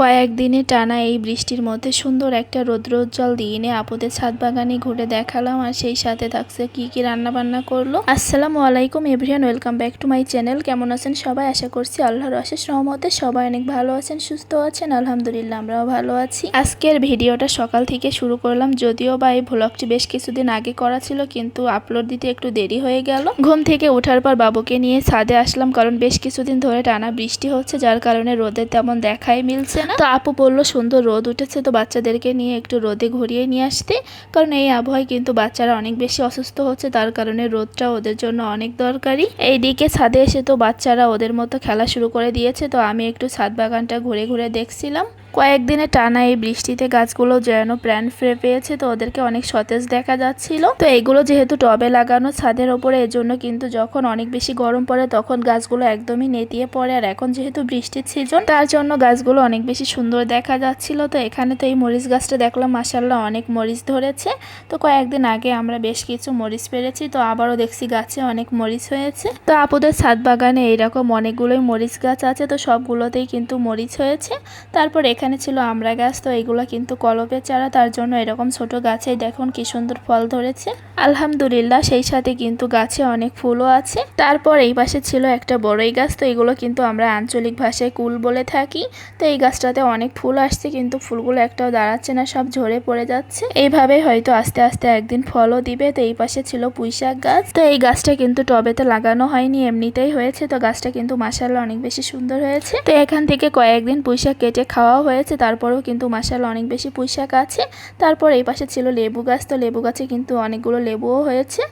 কয়েকদিনে টানা এই বৃষ্টির মধ্যে সুন্দর একটা রৌদ্রোজ্জ্বল দিনে আপুদের ছাদ বাগানে ঘুরে দেখালাম আর সেই সাথে থাকছে কি কি রান্না বান্না করল। আসসালামু আলাইকুম everyone, welcome back to my channel. কেমন আছেন সবাই? আশা করছি আল্লাহর অশেষ রহমতে সবাই অনেক ভালো আছেন, সুস্থ আছেন। আলহামদুলিল্লাহ, আমরাও ভালো আছি। আজকের ভিডিওটা সকাল থেকে শুরু করলাম, যদিও বা এই ভ্লগটি বেশ কিছুদিন আগে করা ছিল, কিন্তু আপলোড দিতে একটু দেরি হয়ে গেল। ঘুম থেকে ওঠার পর বাবুকে নিয়ে ছাদে আসলাম, কারণ বেশ কিছুদিন ধরে টানা বৃষ্টি হচ্ছে, যার কারণে রোদের তেমন দেখাই মিলছে তো আপু বলল, সুন্দর রোদ উঠেছে তো বাচ্চাদেরকে নিয়ে একটু রোদে ঘুরিয়ে নিয়ে আসতে। কারণ এই আবহাওয়ায় কিন্তু বাচ্চারা অনেক বেশি অসুস্থ হচ্ছে, তার কারণে রোদটা ওদের জন্য অনেক দরকারি। এইদিকে ছাদে এসে তো বাচ্চারা ওদের মতো খেলা শুরু করে দিয়েছে, তো আমি একটু ছাদ বাগানটা ঘুরে ঘুরে দেখছিলাম। কয়েকদিনে টানা এই বৃষ্টিতে গাছগুলো যেন প্রাণ ফিরে পেয়েছে, তো ওদেরকে অনেক সতেজ দেখা যাচ্ছিল। তো এগুলো যেহেতু টবে লাগানো ছাদের ওপরে, এজন্য কিন্তু যখন অনেক বেশি গরম পড়ে, তখন গাছগুলো একদমই নেতিয়ে পড়ে। আর এখন যেহেতু বৃষ্টির সিজন তার জন্য গাছগুলো অনেক বেশি সুন্দর দেখা যাচ্ছিল। তো এখানে তো এই মরিচ গাছটা দেখলাম মাসাল্লাহ অনেক মরিচ ধরেছে। তো কয়েকদিন আগে আমরা বেশ কিছু মরিচ পেরেছি, তো আবারও দেখছি গাছে অনেক মরিচ হয়েছে। তো আপুদের ছাদ বাগানে এইরকম অনেকগুলোই মরিচ গাছ আছে, তো সবগুলোতেই কিন্তু মরিচ হয়েছে। তারপর এখানে এখানে ছিল আমড়া গাছ, তো এগুলো কিন্তু কলপের চারা, তার জন্য এরকম ছোট গাছে দেখুন কি সুন্দর ফল ধরেছে। আলহামদুলিল্লাহ, সেই সাথে কিন্তু গাছে অনেক ফুলও আছে। তারপর এই পাশে ছিল একটা বড়ই গাছ, তো এগুলো কিন্তু আমরা আঞ্চলিক ভাষায় কুল বলে থাকি। তো এই গাছটাতে অনেক ফুল আসছে, কিন্তু ফুলগুলো একটাও দাঁড়াচ্ছে না, সব ঝরে পড়ে যাচ্ছে। এইভাবে হয়তো আস্তে আস্তে একদিন ফলও দিবে। তো এই পাশে ছিল পুঁইশাক গাছ। তো এই গাছটা কিন্তু টবেতে লাগানো হয়নি, এমনিতেই হয়েছে। তো গাছটা কিন্তু মাসাল্লাহ অনেক বেশি সুন্দর হয়েছে। তো এখান থেকে কয়েকদিন পুঁইশাক কেটে খাওয়া হয়েছে। তারপরেও কিন্তু মাসাল অনেক বেশি পুঁইশাক আছে। তারপর এই পাশে ছিল লেবু গাছ, তো লেবু গাছে কিন্তু অনেকগুলো লেবুও হয়েছে।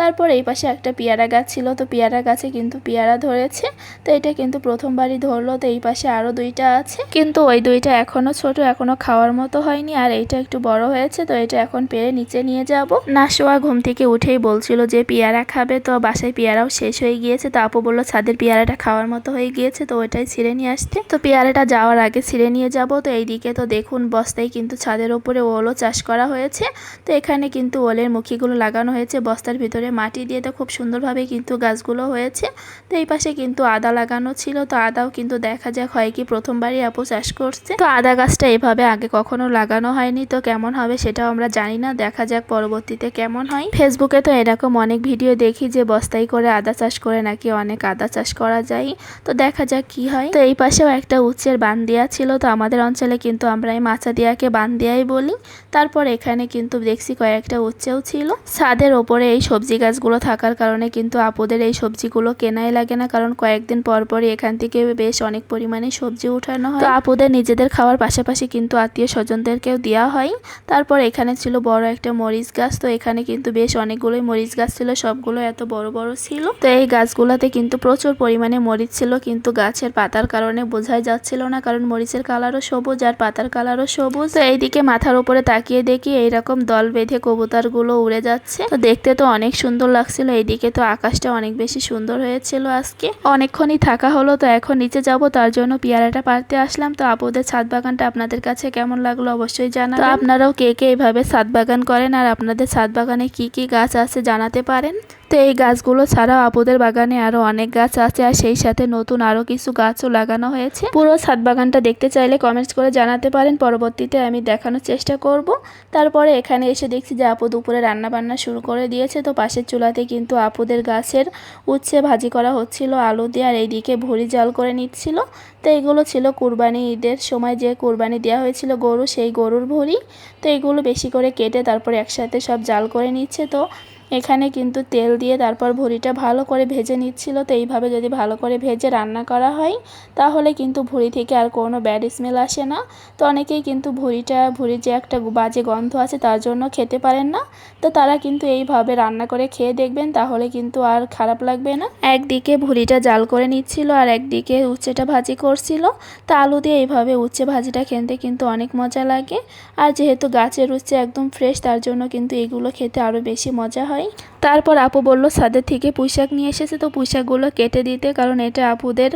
তারপর এই পাশে একটা পেয়ারা গাছ ছিল, তো পেয়ারা গাছে কিন্তু পেয়ারা ধরেছে। তো এটা কিন্তু প্রথমবারই ধরলো, তো এই পাশে আরও দুইটা আছে। কিন্তু ওই দুইটা এখনও ছোট এখনও খাওয়ার মতো হয়নি। আর এইটা একটু বড় হয়েছে, তো এটা এখন পেরে নিচে নিয়ে যাব। নাশোয়া ঘুম থেকে উঠেই বলছিল যে, পেয়ারা খাবে তো, বাসায় পেয়ারাও শেষ হয়ে গিয়েছে। তো আপু বলল, ছাদের পেয়ারাটা খাওয়ার মতো হয়ে গিয়েছে, তো ওইটাই ছিঁড়ে নিয়ে আসতে। তো পেয়ারাটা যাওয়ার আগে ছিঁড়ে নিয়ে যাব। তো এইদিকে তো দেখুন, বস্তায় কিন্তু ছাদের ওপরে ওলও চাষ করা হয়েছে। তো এখানে কিন্তু ওলের মুখিগুলো লাগানো হয়েছে, বস্তার ভিতরে মাটি দিয়ে তো খুব সুন্দরভাবে কিন্তু গাছগুলো হয়েছে। তো এই পাশে কিন্তু আদা লাগানো ছিল। তো আদাও কিন্তু দেখা যাক হয় কি প্রথমবারই আপু চাষ করছে। তো আদা গাছটা এভাবে আগে কখনো লাগানো হয়নি। তো কেমন হবে সেটাও আমরা জানি না। দেখা যাক পরবর্তীতে কেমন হয়। ফেসবুকে তো এরকম অনেক ভিডিও দেখি যে বস্তায় করে আদা চাষ করে নাকি অনেক আদা চাষ করা যায়। তো দেখা যাক কি হয়। তো এই পাশেও একটা উচ্চের বান দেওয়া ছিল। তো আমাদের অঞ্চলে কিন্তু আমরা এই মাছা দিয়াকে বান দিয়াই বলি। তারপর এখানে কিন্তু দেখছি কয়েকটা উচ্চেও ছিল। ছাদের ওপরে এই সবজি গাছগুলো থাকার কারণে কিন্তু আপুদের এই সবজিগুলো কেনাই লাগে না। কারণ কয়েকদিন পর পরই এখান থেকে বেশ অনেক পরিমাণে সবজি উঠানো হয়। তো আপুদের নিজেদের খাওয়ার পাশাপাশি কিন্তু আত্মীয় স্বজনদেরকেও দেওয়া হয়। তারপর এখানে ছিল বড় একটা মরিচ গাছ। তো এখানে কিন্তু বেশ অনেকগুলোই মরিচ গাছ ছিল। সবগুলো এত বড় বড় ছিল। তো এই গাছগুলোতে কিন্তু প্রচুর পরিমাণে মরিচ ছিল। কিন্তু গাছের পাতার কারণে বোঝাই যাচ্ছিল না। কারণ মরিচের কালারও সবুজ আর পাতার কালারও সবুজ। তো এইদিকে মাথার উপরে তাকিয়ে দেখি এইরকম দল বেঁধে কবুতরগুলো উড়ে যাচ্ছে। তো দেখতে তো অনেক সুন্দর লাগছিল। এইদিকে তো আকাশটা অনেক বেশি সুন্দর হয়েছিল আজকে। অনেকক্ষণই থাকা হলো, তো এখন নিচে যাব, তার জন্য পেয়ারাটা পারতে আসলাম। তো আপুদের ছাদ বাগানটা আপনাদের কাছে কেমন লাগল অবশ্যই জানা আপনারাও কে কে এইভাবে ছাদ বাগান করেন, আর আপনাদের ছাদ বাগানে কি কি গাছ আছে জানাতে পারেন। তো এই গাছগুলো ছাড়াও আপুদের বাগানে আরও অনেক গাছ আছে, আর সেই সাথে নতুন আরও কিছু গাছও লাগানো হয়েছে। পুরো ছাদ বাগানটা দেখতে চাইলে কমেন্টস করে জানাতে পারেন, পরবর্তীতে আমি দেখানোর চেষ্টা করব। তারপরে এখানে এসে দেখছি যে আপু দুপুরে রান্না বান্না শুরু করে দিয়েছে, তো পাশের চুলাতে কিন্তু আপুদের গাছের উচ্ছে ভাজি করা হচ্ছিল, আলু দিয়ে, আর এইদিকে ভুড়ি জাল করে নিচ্ছিল। তো এগুলো ছিল কুরবানি ঈদের সময় যে কুরবানি দেওয়া হয়েছিল গরু, সেই গরুর ভুড়ি। তো এগুলো বেশি করে কেটে তারপর একসাথে সব জাল করে নিচ্ছে, তো এখানে কিন্তু তেল দিয়ে তারপর ভুঁড়িটা ভালো করে ভেজে নিচ্ছিল, তো এইভাবে যদি ভালো করে ভেজে রান্না করা হয়, তাহলে কিন্তু ভুঁড়ি থেকে আর কোনো ব্যাড স্মেল আসে না। তো অনেকেই কিন্তু ভুঁড়িটা, ভুঁড়ির যে একটা বাজে গন্ধ আছে তার জন্য খেতে পারেন না। তো তারা কিন্তু এইভাবে রান্না করে খেয়ে দেখবেন, তাহলে কিন্তু আর খারাপ লাগবে না। একদিকে ভুঁড়িটা জাল করে নিচ্ছিল আর একদিকে উচ্ছেটা ভাজি করছিল। তো আলু দিয়ে এইভাবে উচ্ছে ভাজিটা খেতে কিন্তু অনেক মজা লাগে। আর যেহেতু গাছের উচ্ছে একদম ফ্রেশ তার জন্য কিন্তু এগুলো খেতে আরও বেশি মজা হয়। হয় তারপর আপু বলল, সাদের থেকে পুঁইশাক নিয়ে এসেছে তো পুঁইশাকগুলো কেটে দিতে, কারণ এটা আপুদের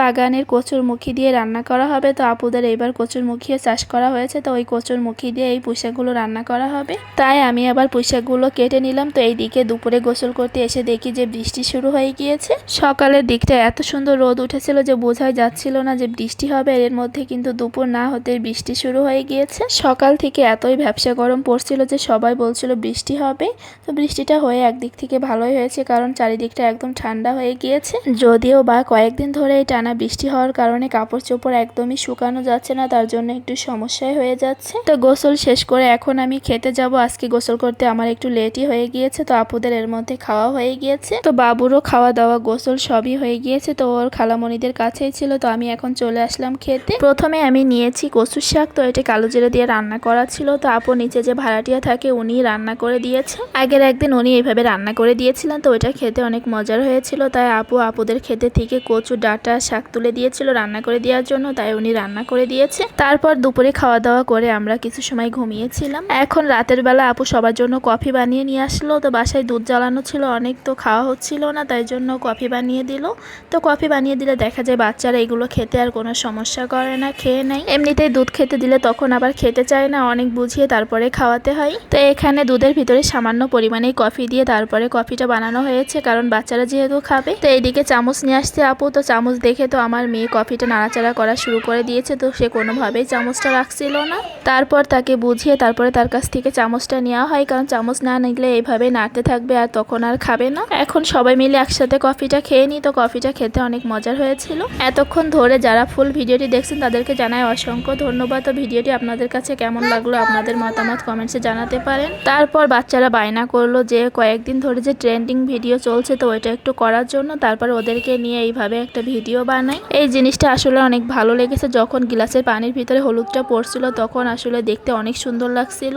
বাগানের কচুর মুখি দিয়ে রান্না করা হবে। তো আপুদের এবার কচুর মুখিও চাষ করা হয়েছে, তো ওই কচুর মুখি দিয়ে এই পুঁইশাকগুলো রান্না করা হবে। তাই আমি আবার পুঁইশাকগুলো কেটে নিলাম। তো এই দিকে দুপুরে গোসল করতে এসে দেখি যে বৃষ্টি শুরু হয়ে গিয়েছে। সকালের দিকটা এত সুন্দর রোদ উঠেছিল যে বোঝাই যাচ্ছিল না যে বৃষ্টি হবে। এর মধ্যে কিন্তু দুপুর না হতে বৃষ্টি শুরু হয়ে গিয়েছে। সকাল থেকে এতই ব্যবসা গরম পড়ছিল যে সবাই বলছিল বৃষ্টি হবে। তো বৃষ্টিটা হয়ে একদিক থেকে ভালোই হয়েছে, কারণ চারিদিকটা একদম ঠান্ডা হয়ে গিয়েছে। যদিও বা কয়েকদিন ধরে এই টানা বৃষ্টি হওয়ার কারণে কাপড় চোপড় একদমই শুকানো যাচ্ছে না, তার জন্য একটু সমস্যায় হয়ে যাচ্ছে। তো গোসল শেষ করে এখন আমি খেতে যাব। আজকে গোসল করতে আমার একটু লেটই হয়ে গিয়েছে, তো আপুদের এর মধ্যে খাওয়া হয়ে গিয়েছে। তো বাবুরও খাওয়া দাওয়া গোসল সবই হয়ে গিয়েছে, তো ওর খালামণিদের কাছেই ছিল, তো আমি এখন চলে আসলাম খেতে। প্রথমে আমি নিয়েছি কচুর শাক, তো এটা কালো জিরে দিয়ে রান্না করা ছিল, তো আপু নিচে যে ভাড়াটিয়া থাকে উনি রান্না করে দিয়েছে। আগের একদিন উনি এইভাবে রান্না করে দিয়েছিলেন, তো ওইটা খেতে অনেক মজার হয়েছিল। তাই আপু আপুদের খেতে থেকে কচু, ডাটা, শাক তুলে দিয়েছিল রান্না করে দেওয়ার জন্য, তাই উনি রান্না করে দিয়েছে। তারপর দুপুরে খাওয়া দাওয়া করে আমরা কিছু সময় ঘুমিয়েছিলাম। এখন রাতের বেলা আপু সবার জন্য কফি বানিয়ে নিয়ে আসলো, তো বাসায় দুধ জ্বালানো ছিল, অনেক তো খাওয়া হচ্ছিল না, তাই জন্য কফি বানিয়ে দিল। তো কফি বানিয়ে দিলে দেখা যায় বাচ্চারা এগুলো খেতে আর কোনো সমস্যা করে না, খেয়ে নেয়। এমনিতেই দুধ খেতে দিলে তখন আবার খেতে চায় না, অনেক বুঝিয়ে তারপরে খাওয়াতে হয়। তো এখানে দুধের ভিতরে সামান্য পরিমাণেই কফি দিয়ে তারপরে কফিটা বানানো হয়েছে, কারণ বাচ্চারা যেহেতু খাবে। তো এইদিকে চামচ নিয়ে আসছে আপু। তো চামচ দেখে তো আমার মেয়ে কফিটা নাড়াচাড়া করা শুরু করে দিয়েছে, তো সে কোনোভাবেই চামচটা রাখছিল না। তারপর তাকে বুঝিয়ে তারপরে তার কাছ থেকে চামচটা নেওয়া হয়, কারণ চামচ না নিলে এইভাবে নাড়তে থাকবে আর তখন আর খাবে না। এখন সবাই মিলে একসাথে কফিটা খেয়ে নিই। তো কফিটা খেতে অনেক মজার হয়েছিল। এতক্ষণ ধরে যারা ফুল ভিডিওটি দেখছেন, তাদেরকে জানাই অসংখ্য ধন্যবাদ। তো ভিডিওটি আপনাদের কাছে কেমন লাগল, আপনাদের মতামত কমেন্টসে জানাতে পারেন। তারপর বাচ্চারা বায়না করল যে কয়েকদিন ধরে যে ট্রেন্ডিং ভিডিও চলছে, তো ওইটা একটু করার জন্য তারপর ওদেরকে নিয়ে এইভাবে একটা ভিডিও বানাই। এই জিনিসটা আসলে অনেক ভালো লেগেছে। যখন গ্লাসের পানির ভিতরে হলুদটা পড়ছিল, তখন আসলে দেখতে অনেক সুন্দর লাগছিল।